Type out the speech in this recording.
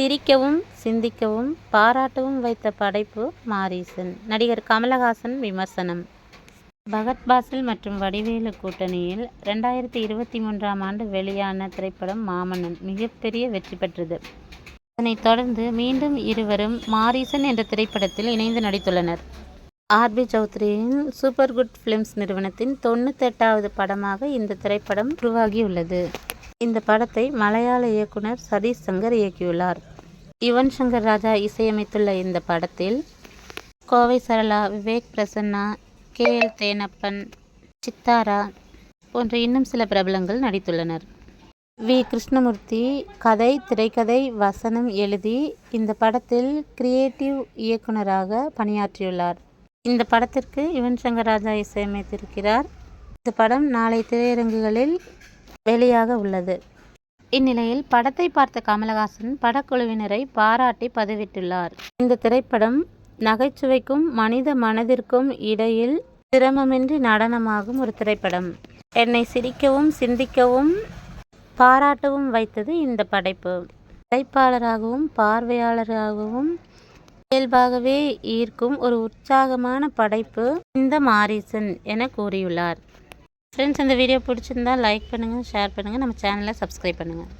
சிரிக்கவும் சிந்திக்கவும் பாராட்டவும் வைத்த படைப்பு மாரீசன். நடிகர் கமலஹாசன் விமர்சனம். பகத் பாசில் மற்றும் வடிவேலு கூட்டணியில் ரெண்டாயிரத்தி இருபத்தி மூன்றாம் ஆண்டு வெளியான திரைப்படம் மாமன்னன் மிகப்பெரிய வெற்றி பெற்றது. அதனைத் தொடர்ந்து மீண்டும் இருவரும் மாரீசன் என்ற திரைப்படத்தில் இணைந்து நடித்துள்ளனர். ஆர்பி சௌத்ரியின் சூப்பர் குட் ஃபிலிம்ஸ் நிறுவனத்தின் தொண்ணூத்தெட்டாவது படமாக இந்த திரைப்படம் உருவாகியுள்ளது. இந்த படத்தை மலையாள இயக்குனர் சதீஷ் சங்கர் இயக்கியுள்ளார். யுவன் சங்கர் ராஜா இசையமைத்துள்ள இந்த படத்தில் கோவை சரளா விவேக் பிரசன்னா கே எல் தேனப்பன் சித்தாரா போன்ற இன்னும் சில பிரபலங்கள் நடித்துள்ளனர். வி. கிருஷ்ணமூர்த்தி கதை திரைக்கதை வசனம் எழுதி இந்த படத்தில் கிரியேட்டிவ் இயக்குனராக பணியாற்றியுள்ளார். இந்த படத்திற்கு யுவன் சங்கர் ராஜா இசையமைத்திருக்கிறார். இந்த படம் நாளை திரையரங்குகளில் வெளியாக உள்ளது. இந்நிலையில் படத்தை பார்த்த கமலஹாசன் படக்குழுவினரை பாராட்டி பதிவிட்டுள்ளார். இந்த திரைப்படம் நகைச்சுவைக்கும் மனித மனதிற்கும் இடையில் சிரமமின்றி நடனமாகும் ஒரு திரைப்படம். என்னை சிரிக்கவும் சிந்திக்கவும் பாராட்டவும் வைத்தது இந்த படைப்பு. படைப்பாளராகவும் பார்வையாளராகவும் இயல்பாகவே ஈர்க்கும் ஒரு உற்சாகமான படைப்பு இந்த மாரீசன் என கூறியுள்ளார். ஃப்ரெண்ட்ஸ் இந்த வீடியோ பிடிச்சிருந்தா லைக் பண்ணுங்கள் ஷேர் பண்ணுங்கள் நம்ம சேனலை சப்ஸ்கிரைப் பண்ணுங்கள்